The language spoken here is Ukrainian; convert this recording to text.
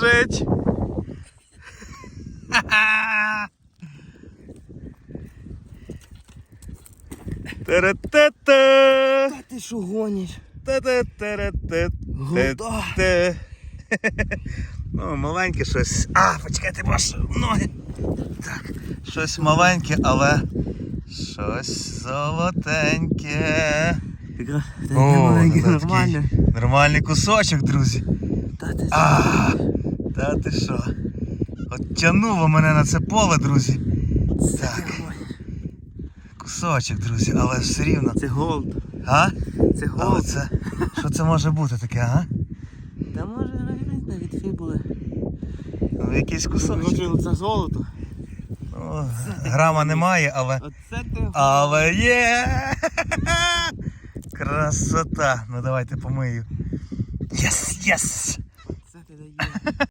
біжить. Ха-ха. Та-ра-та-та. Та ти що гониш? Та-та-та-та-та. Голда. Те. Ну, маленьке щось. А, почекайте, боже, ноги. Так, щось маленьке, але щось золотеньке. О, Нормальний кусочок, друзі. Та ти та ти що? От тянуло мене на це поле, друзі. Так, кусочок, друзі, але все рівно. Це голд. А? Це голд. це. Що це може бути таке, а? Та може навіть навіть фібули. Ну, якийсь кусочок. Може це золото. Ну, грама немає, але. Оце ти Але є! Красота! Ну давайте помию. Єс, єс! Оце ти дає.